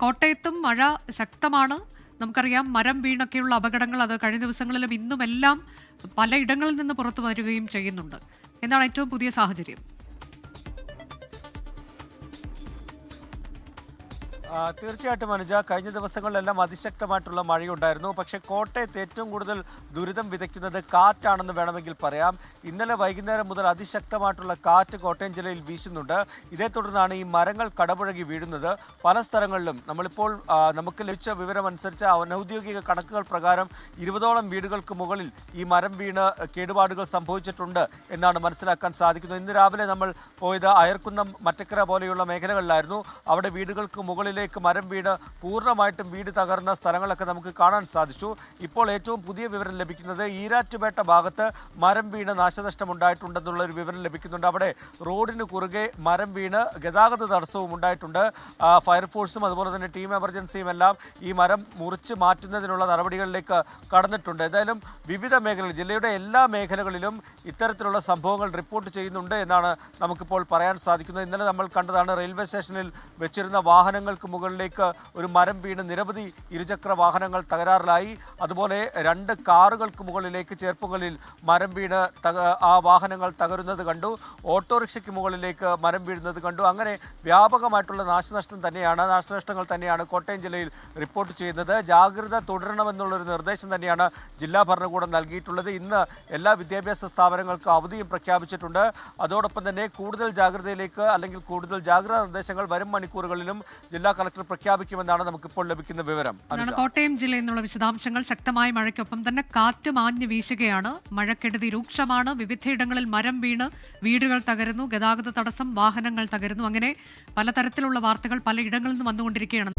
കോട്ടയത്തും മഴ ശക്തമാണ്. നമുക്കറിയാം മരം വീണൊക്കെയുള്ള അപകടങ്ങൾ അത് കഴിഞ്ഞ ദിവസങ്ങളിലും ഇന്നുമെല്ലാം പലയിടങ്ങളിൽ നിന്ന് പുറത്തു വരികയും ചെയ്യുന്നുണ്ട്. എന്നാണ് ഏറ്റവും പുതിയ സാഹചര്യം. തീർച്ചയായിട്ടും അനുജ കഴിഞ്ഞ ദിവസങ്ങളിലെല്ലാം അതിശക്തമായിട്ടുള്ള മഴയുണ്ടായിരുന്നു. പക്ഷേ കോട്ടയത്ത് ഏറ്റവും കൂടുതൽ ദുരിതം വിതയ്ക്കുന്നത് കാറ്റാണെന്ന് വേണമെങ്കിൽ പറയാം. ഇന്നലെ വൈകുന്നേരം മുതൽ അതിശക്തമായിട്ടുള്ള കാറ്റ് കോട്ടയം ജില്ലയിൽ വീശുന്നുണ്ട്. ഇതേ തുടർന്നാണ് ഈ മരങ്ങൾ കടപുഴകി വീഴുന്നത്. പല സ്ഥലങ്ങളിലും നമ്മളിപ്പോൾ നമുക്ക് ലഭിച്ച വിവരമനുസരിച്ച് അനൗദ്യോഗിക കണക്കുകൾ പ്രകാരം ഇരുപതോളം വീടുകൾക്ക് മുകളിൽ ഈ മരം വീണ് കേടുപാടുകൾ സംഭവിച്ചിട്ടുണ്ട് എന്നാണ് മനസ്സിലാക്കാൻ സാധിക്കുന്നത്. ഇന്ന് രാവിലെ നമ്മൾ പോയത് അയർക്കുന്നം മറ്റക്കര പോലെയുള്ള മേഖലകളിലായിരുന്നു. അവിടെ വീടുകൾക്ക് മുകളിലേക്ക് മരം വീണ് പൂർണമായിട്ടും വീട് തകർന്ന സ്ഥലങ്ങളൊക്കെ നമുക്ക് കാണാൻ സാധിച്ചു. ഇപ്പോൾ ഏറ്റവും പുതിയ വിവരം ലഭിക്കുന്നത് ഈരാറ്റുപേട്ട ഭാഗത്ത് മരം വീണ് നാശനഷ്ടം ഉണ്ടായിട്ടുണ്ടെന്നുള്ള ഒരു വിവരം ലഭിക്കുന്നുണ്ട്. അവിടെ റോഡിന് കുറുകെ മരം വീണ് ഗതാഗത തടസ്സവും ഉണ്ടായിട്ടുണ്ട്. ഫയർഫോഴ്സും അതുപോലെ തന്നെ ടീം എമർജൻസിയും എല്ലാം ഈ മരം മുറിച്ച് മാറ്റുന്നതിനുള്ള നടപടികളിലേക്ക് കടന്നിട്ടുണ്ട്. എന്തായാലും വിവിധ മേഖലകൾ ജില്ലയുടെ എല്ലാ മേഖലകളിലും ഇത്തരത്തിലുള്ള സംഭവങ്ങൾ റിപ്പോർട്ട് ചെയ്യുന്നുണ്ട് എന്നാണ് നമുക്കിപ്പോൾ പറയാൻ സാധിക്കുന്നത്. ഇന്നലെ നമ്മൾ കണ്ടതാണ് റെയിൽവേ സ്റ്റേഷനിൽ വെച്ചിരുന്ന വാഹനങ്ങൾക്ക് മുകളിലേക്ക് ഒരു മരം വീണ് നിരവധി ഇരുചക്ര വാഹനങ്ങൾ തകരാറിലായി. അതുപോലെ രണ്ട് കാറുകൾക്ക് മുകളിലേക്ക് ചേർപ്പുകളിൽ മരം വീണ് ആ വാഹനങ്ങൾ തകരുന്നത് കണ്ടു. ഓട്ടോറിക്ഷയ്ക്ക് മുകളിലേക്ക് മരം വീഴുന്നത് കണ്ടു. അങ്ങനെ വ്യാപകമായിട്ടുള്ള നാശനഷ്ടം തന്നെയാണ് നാശനഷ്ടങ്ങൾ തന്നെയാണ് കോട്ടയം ജില്ലയിൽ റിപ്പോർട്ട് ചെയ്യുന്നത്. ജാഗ്രത തുടരണമെന്നുള്ളൊരു നിർദ്ദേശം തന്നെയാണ് ജില്ലാ ഭരണകൂടം നൽകിയിട്ടുള്ളത്. ഇന്ന് എല്ലാ വിദ്യാഭ്യാസ സ്ഥാപനങ്ങൾക്കും അവധിയും പ്രഖ്യാപിച്ചിട്ടുണ്ട്. അതോടൊപ്പം തന്നെ കൂടുതൽ ജാഗ്രതയിലേക്ക് അല്ലെങ്കിൽ കൂടുതൽ ജാഗ്രതാ നിർദ്ദേശങ്ങൾ വരും മണിക്കൂറുകളിലും ജില്ലാ കളക്ടർ പ്രഖ്യാപിക്കുമെന്നാണ് നമുക്കിപ്പോൾ ലഭിക്കുന്ന വിവരം. കോട്ടയം ജില്ലയിൽ നിന്നുള്ള വിശദാംശങ്ങൾ. ശക്തമായ മഴയ്ക്കൊപ്പം തന്നെ കാറ്റ് മാഞ്ഞു വീശുകയാണ്. മഴക്കെടുതി രൂക്ഷമാണ്. വിവിധയിടങ്ങളിൽ മരം വീണ് വീടുകൾ തകരുന്നു. ഗതാഗത തടസ്സം വാഹനങ്ങൾ തകരുന്നു. അങ്ങനെ പലതരത്തിലുള്ള വാർത്തകൾ പലയിടങ്ങളിൽ നിന്ന് വന്നുകൊണ്ടിരിക്കുകയാണ്.